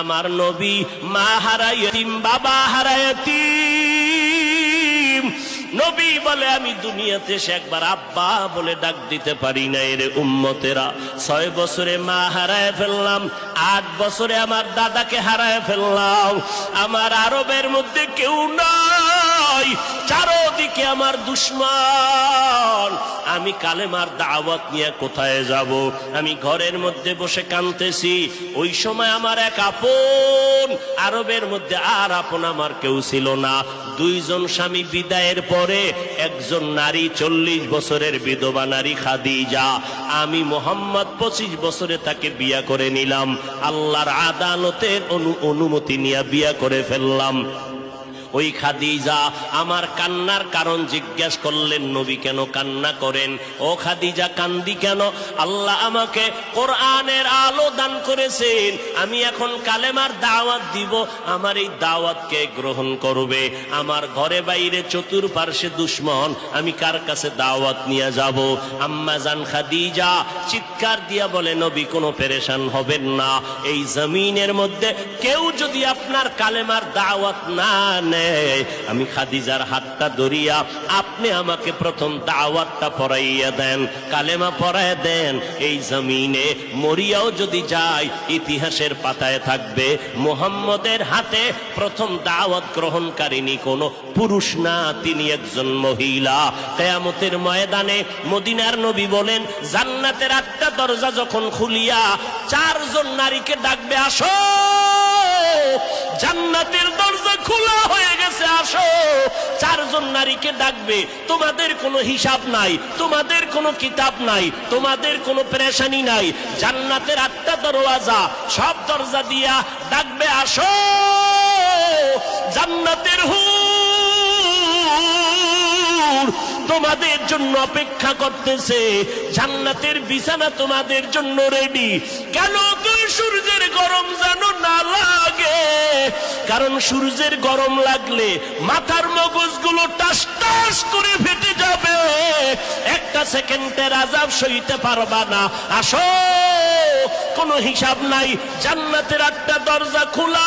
আমার নবী মা হারায়তিম বাবা হারায়তিম নবী বলে, আমি দুনিয়াতে সে একবার আব্বা বলে ডাক দিতে পারি না এর উম্মতেরা। ছয় বছরে মা হারায় ফেললাম, আট বছরে আমার দাদাকে হারায় ফেললাম। আমার আরবের মধ্যে কেউ নাই চারোদিকে আমার দুশ্মন। আমি কালেমার দাওয়াত নিয়ে কোথায় যাব? আমি ঘরের মধ্যে বসে কানতেছি ওই সময় আমার এক আপন, আরবের মধ্যে আর আপন আমার কেউ ছিল না। দুইজন স্বামী বিদায়ের পরে একজন নারী চল্লিশ বছরের বিধবা নারী খাদিজা। আমি মোহাম্মদ পঁচিশ বছরে তাকে বিয়া করে নিলাম। আল্লাহর আদালতের অনু অনুমতি নিয়ে বিয়া করে ফেললাম। ওই খাদিজা, আমার কান্নার কারণ জিজ্ঞেস করলেন, নবী কেন কান্না করেন? ও খাদিজা, কান্দি কেন? আল্লাহ আমাকে কোরআনের আলো দান করেছেন, আমি এখন কালেমার দাওয়াত দিব, আমার এই দাওয়াতকে গ্রহণ করবে? আমার ঘরে বাইরে চতুর্পার্শ্বে দুশ্মন, আমি কার কাছে দাওয়াত নিয়ে যাব? আম্মা জান খাদিজা চিৎকার দিয়া বলে, নবী, কোনো পেরেশান হবেন না। এই জমিনের মধ্যে কেউ যদি আপনার কালেমার দাওয়াত না নেয়, আমি খাদিজার হাতটা ধরিয়া আপনি আমাকে প্রথম দাওয়াতটা পড়াইয়া দেন, কালেমা পড়ায় দেন। এই জমিনে মরিয়াও যদি যায় ইতিহাসের পাতায় থাকবে। মোহাম্মদের হাতে প্রথম দাওয়াত গ্রহণকারিনী কোনো পুরুষ না, তিনি একজন মহিলা। কেয়ামতের ময়দানে মদিনার নবী বলেন, জান্নাতের আটটা দরজা যখন খুলিয়া চারজন নারীকে ডাকবে, আসো! জান্নাতের দরজা খোলা হয়ে চারজন নারীকে ডাকবে, তোমাদের কোনো হিসাব নাই, তোমাদের কোনো কিতাব নাই, তোমাদের কোনো পেরেশানি নাই, জান্নাতের আত্মা দরওয়াজা, সব দরজা দিয়া ডাকবে, আসো, জান্নাতের হুর তোমাদের জন্য অপেক্ষা করতেছে। জান্নাতের বিছানা তোমাদের জন্য রেডি কেন তুই সূর্যের গরম যেন না লাগে? কারণ সূর্যের গরম লাগলে মাথার মগজগুলো টাস টাস করে ফেটে যাবে। একটা সেকেন্ডের আজাব সইতে পারবা না। আসো, কোনো হিসাব নাই। জান্নাতের আটটা দরজা খোলা।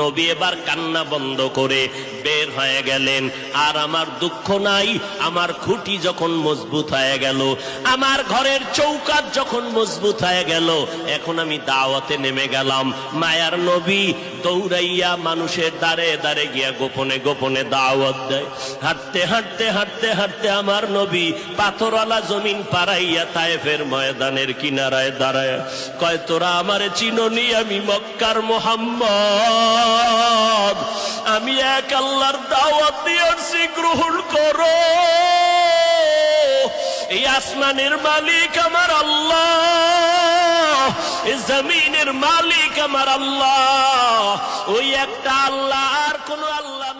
নবী এবার কান্না বন্ধ করে বের হয়ে গেলেন। আর আমার দুঃখ নাই, আমার খুঁটি যখন মজবুত হয়ে গেল, আমার ঘরের চৌকাত যখন মজবুত হয়ে গেল, এখন আমি দাওয়াতে নেমে গেলাম। মায়ার নবী দৌড়াইয়া মানুষের দ্বারে দ্বারে গিয়া গোপনে গোপনে দাওয়াত দেয়। হাঁটতে হাঁটতে হাঁটতে হাঁটতে আমার নবী পাথরওয়ালা জমিন পাড়াইয়া তায়েফের ময়দানের কিনারায় দাঁড়ায়। কয়, তোরা আমারে চিননি আমি মক্কার মোহাম্মদ? আমি এক আল্লাহর দাওয়াত দিয়েছি গ্রহণ করো। এই আসমানের মালিক আমার আল্লাহ জমিনের মালিক আমার আল্লাহ। ওই একটা আল্লাহ আর কোন আল্লাহ